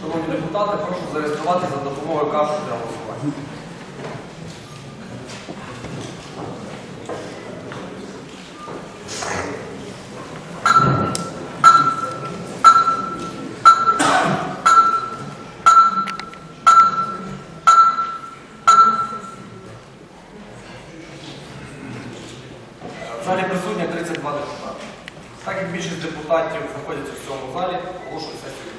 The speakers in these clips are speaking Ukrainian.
Шановні депутати, прошу зареєструватися за допомогою карти для голосування. Так як більшість депутатів знаходяться в цьому залі, оголошую сесію.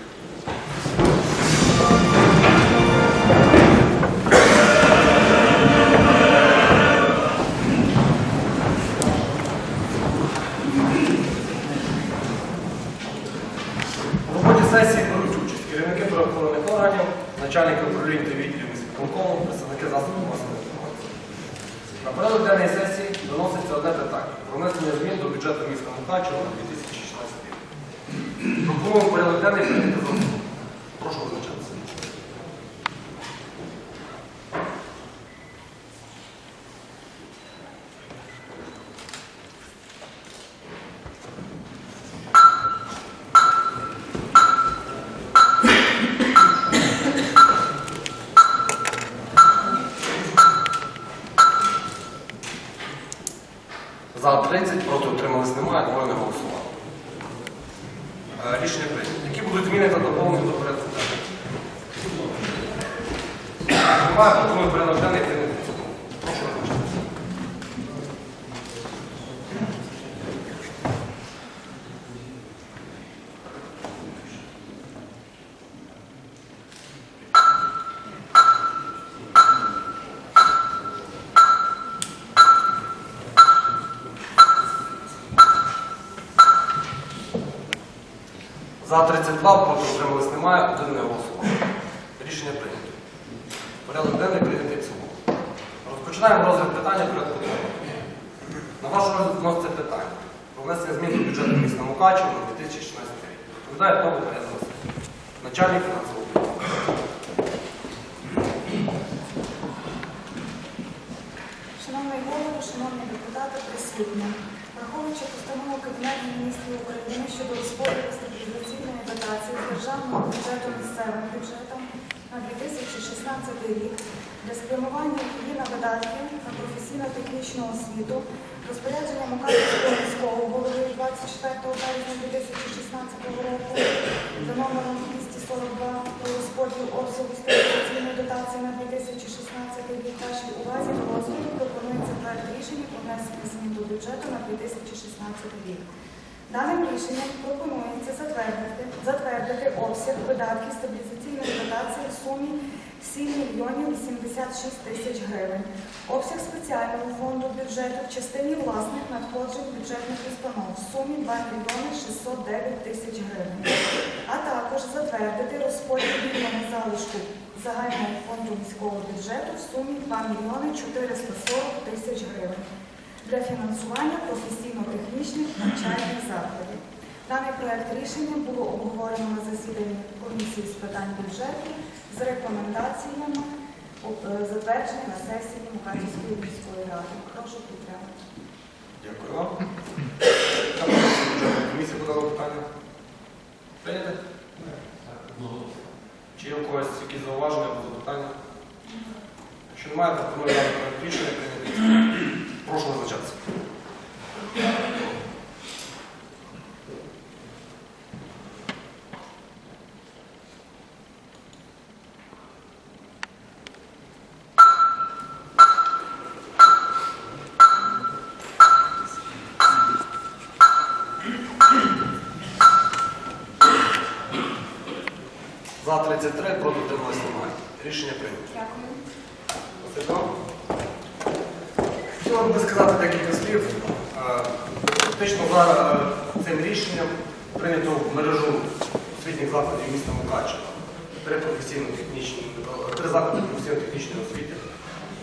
У роботі сесії беруть участь керівники правоохоронних органів, начальники управління та відділів міськвиконкому, представники засобів масової інформації. На порядок денної сесії про внесення змін до бюджету міста Мукачева на 2016 рік. Пропонуємо порядок денний прийняти за основу. Прошу визначатися. За 30, проти утримались немає, двоє не голосували. Е, Рішення прийнято. Які будуть зміни та доповнення до порядку? Немає, пропоную порядок денний За 32, проти утримались немає, один не голосував. Рішення прийнято. Порядок денний прийнятий цілому. Розпочинаємо розгляд питання порядку денного. На ваш розгляд вноситься питання про внесення змін до бюджету міста Мукачева на 2016 рік. Відповідає Павло Порядок. Начальник фінансового управління. Шановний голово, шановні депутати, присутні. Враховуючи постанову Кабінету міністрів України щодо розподілу стабілізаційної дотації з державного бюджету місцевим бюджетом на 2016 рік для спрямування на видатки на професійно-технічну освіту, розпорядження Мукачівського міського голови 24 березня 2016 року за номером 242 про розподіл обсягу стабілізаційної дотації на 2016 рік вашій увазі до розгляду пропонується проект рішення про внесення змін до бюджету на 2016 рік. Даним рішенням пропонується затвердити, затвердити обсяг видатків стабілізаційної дотації в сумі 7 мільйонів 86 тисяч гривень. Обсяг спеціального фонду бюджету в частині власних надходжень бюджетних установ в сумі 2 мільйони 609 тисяч гривень. А також затвердити розподіл вільного залишку загального фонду міського бюджету в сумі 2 мільйони 440 тисяч гривень для фінансування професійно-технічних навчальних закладів. Даний проект рішення було обговорено на засіданні комісії з питань бюджету з рекомендаціями е, на сесії Мукачівської міської ради. Прошу підтримати. Дякую вам. Комісія подала питання. Прийняте? Чи є у когось якісь зауваження або запитання? Якщо немає, пропоную дати рішення прийняти. Прошу визначатися. За 33, проти утрималось немає. Рішення прийнято. Дякую. Спасибо. Хотілося б сказати декілька слів. Е, Фактично зараз е, цим рішенням прийнято в мережу освітніх закладів міста Мукачева. Три професійно-технічні, три заклади професійно-технічної освіти.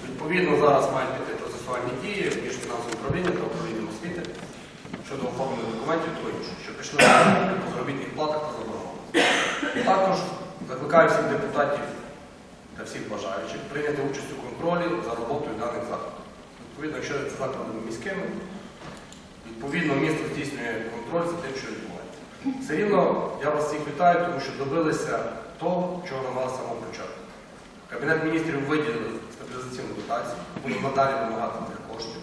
Відповідно, зараз мають піти процесуальні дії між фінансовим управлінням та управлінням освіти щодо оформлення документів та іншого, що почне по заробітних платах та заборгованості. також закликаю всіх депутатів та всіх бажаючих прийняти участь у контролі за роботою даних закладів. Відповідно, якщо це заклади міськими, відповідно місто здійснює контроль за тим, що відбувається. Все рівно я вас всіх вітаю, тому що добилися того, чого намагалися з самого початку. Кабінет міністрів виділив стабілізаційну дотацію, буде надалі вимагати тих коштів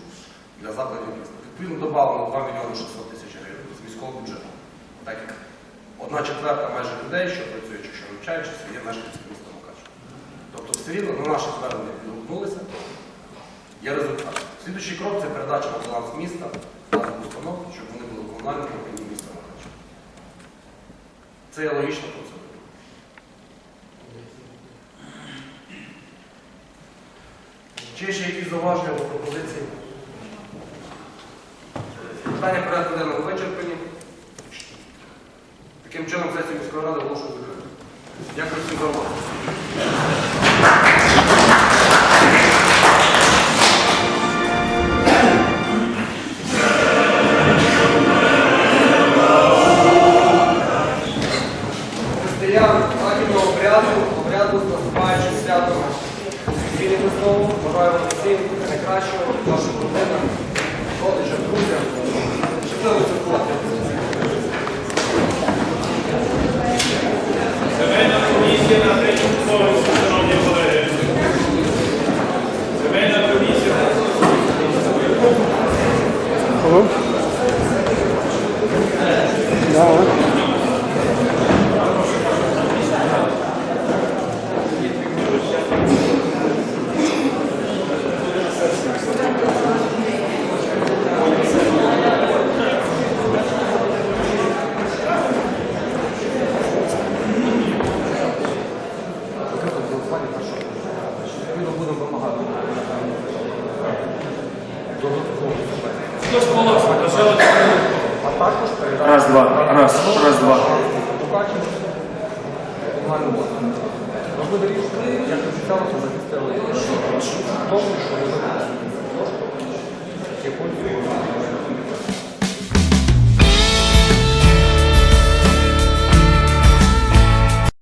для закладів міста. Відповідно, додано 2 мільйони 600 тисяч гривень з міського бюджету. Так як одна четверта майже людей, що працюють, чи що навчаючися, є мешканцями міста Мукачева. Тобто все рівно на наші звернення відгукнулися, є результат. Слідуючий крок це передача на баланс міста даних установ, щоб вони були комунальними управління міста Мукачева. Це є логічна процедура. Чи ще якісь зауваження або пропозиції? Питання порядку денного вичерпані. Таким чином сесію міської ради оголошую закритою. Дякую всім за увагу. Бажаю всім найкращого, вашим родинам, родичам, друзям. Щасливо святкувати. Земельна комісія на третьому поверсі, шановні колеги. Земельна комісія. Закрито голосування та що? Відповідно будемо вимагати. А також передати. Раз, два, раз, раз, два. Побачимо. Можливо, рішення, як обіцялося, захистили тому, що ви. Якось